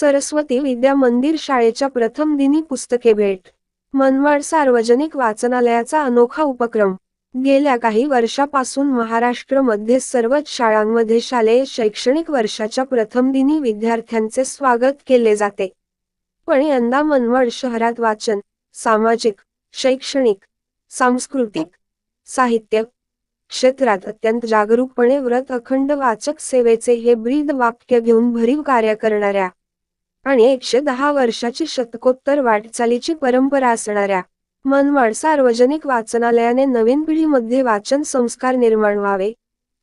सरस्वती विद्या मंदिर शाळेच्या प्रथम दिनी पुस्तके भेट. मनमाड सार्वजनिक वाचनालयाचा अनोखा उपक्रम. गेल्या काही वर्षापासून महाराष्ट्रमध्ये सर्वच शाळांमध्ये शालेय शैक्षणिक वर्षाच्या प्रथम दिनी विद्यार्थ्यांचे स्वागत केले जाते. पण यंदा मनमाड शहरात वाचन सामाजिक शैक्षणिक सांस्कृतिक साहित्य क्षेत्रात अत्यंत जागरूकपणे व्रत अखंड वाचक सेवेचे हे ब्रीद वाक्य घेऊन भरीव कार्य करणाऱ्या आणि एकशे दहा वर्षाची शतकोत्तर वाटचालीची परंपरा असणाऱ्या मनमाड सार्वजनिक वाचनालयाने नवीन पिढीमध्ये वाचन संस्कार निर्माण व्हावे.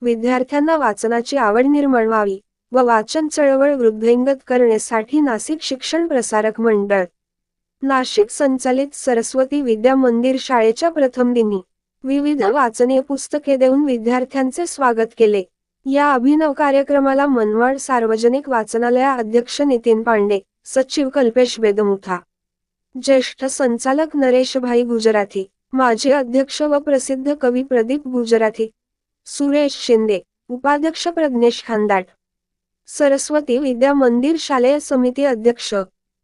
विद्यार्थ्यांना वाचनाची आवड निर्माण व्हावी व वाचन चळवळ वृद्धिंगत करण्यासाठी नाशिक शिक्षण प्रसारक मंडळ नाशिक संचालित सरस्वती विद्या मंदिर शाळेच्या प्रथम दिनी विविध वाचनीय पुस्तके देऊन विद्यार्थ्यांचे स्वागत केले. या अभिनव कार्यक्रमाला मनमाड सार्वजनिक वाचनालया अध्यक्ष नितीन पांडे सचिव कल्पेश बेदमुथा ज्येष्ठ संचालक नरेशभाई गुजराथी माजी अध्यक्ष व प्रसिद्ध कवी प्रदीप गुजराथी सुरेश शिंदे उपाध्यक्ष प्रज्ञेश खांदाट सरस्वती विद्या मंदिर शालेय समिती अध्यक्ष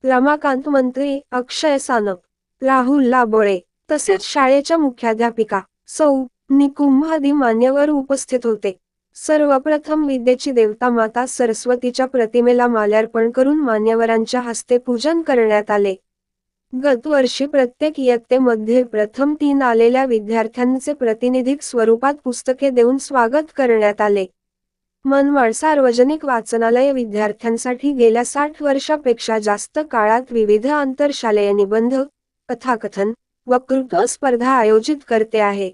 रमाकांत मंत्री अक्षय सानप राहुल लाबोळे तसेच शाळेच्या मुख्याध्यापिका सौ निकुंभ आदी मान्यवर उपस्थित होते. सर्वप्रथम विद्येची देवता माता सरस्वतीच्या प्रतिमेला माल्यार्पण करून मान्यवरांच्या हस्ते पूजन करण्यात आले. गत वर्षी प्रत्येक इयत्तेमध्ये प्रथम तीन आलेल्या विद्यार्थ्यांचे प्रातिनिधिक स्वरूपात पुस्तके देऊन स्वागत करण्यात आले. मनमाड सार्वजनिक वाचनालय विद्यार्थ्यांसाठी गेल्या साठ वर्षापेक्षा जास्त काळात विविध आंतरशालेय निबंध कथाकथन वक्तृत्व स्पर्धा आयोजित करते आहे.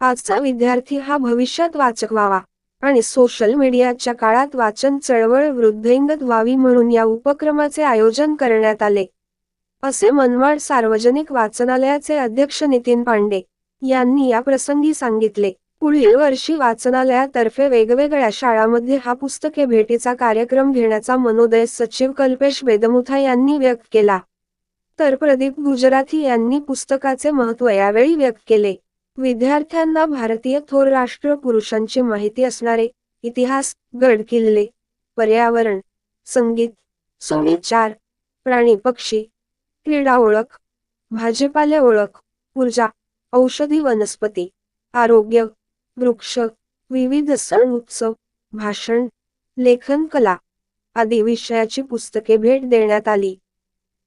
आजचा विद्यार्थी हा भविष्यात वाचक व्हावा. आणि सोशल मीडियाच्या काळात वाचन चळवळ वृद्धिंगत व्हावी म्हणून या उपक्रमाचे आयोजन करण्यात आले. असे मनमाड सार्वजनिक वाचनालयाचे अध्यक्ष नितीन पांडे यांनी या प्रसंगी सांगितले. पुढील वर्षी वाचनालयातर्फे वेगवेगळ्या शाळांमध्ये हा पुस्तके भेटीचा कार्यक्रम घेण्याचा मनोदय सचिव कल्पेश बेदमुथा यांनी व्यक्त केला. तर प्रदीप गुजराथी यांनी पुस्तकाचे महत्त्व यावेळी व्यक्त केले. विद्यार्थ्यांना भारतीय थोर राष्ट्रपुरुषांची माहिती असणारे इतिहास गड किल्ले पर्यावरण संगीत सुविचार प्राणी पक्षी क्रीडा ओळख भाजीपाले ओळख ऊर्जा औषधी वनस्पती आरोग्य वृक्ष विविध सण उत्सव भाषण लेखन कला आदी विषयाची पुस्तके भेट देण्यात आली.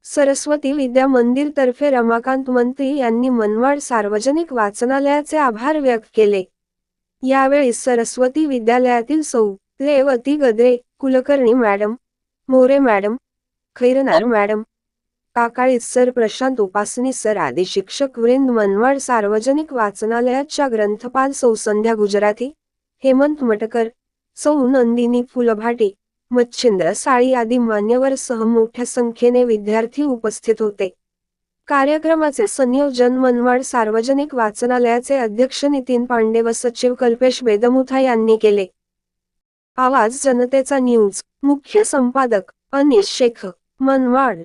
सरस्वती विद्या मंदिर तर्फे रमाकांत मंत्री यांनी मनवाड सार्वजनिक वाचनालयाचे आभार व्यक्त केले. यावेळी Saraswati विद्यालयातील Sau Revati Gadre Kulkarni madam More madam Khairnar madam Kakali sir Prashant Upasani sir आदी शिक्षक वृंद मनवाड सार्वजनिक वाचनालयाच्या ग्रंथपाल सौ संध्या गुजराती हेमंत मटकर सौ नंदिनी फुलभाटी मच्छिंद्र साळी आदी मान्यवर सह मोठ्या संख्येने विद्यार्थी उपस्थित होते. कार्यक्रमाचे संयोजन मनमाड सार्वजनिक वाचनालयाचे अध्यक्ष नितीन पांडे व सचिव कल्पेश बेदमुथा यांनी केले. आवाज जनतेचा न्यूज. मुख्य संपादक अनिश शेख मनवाड.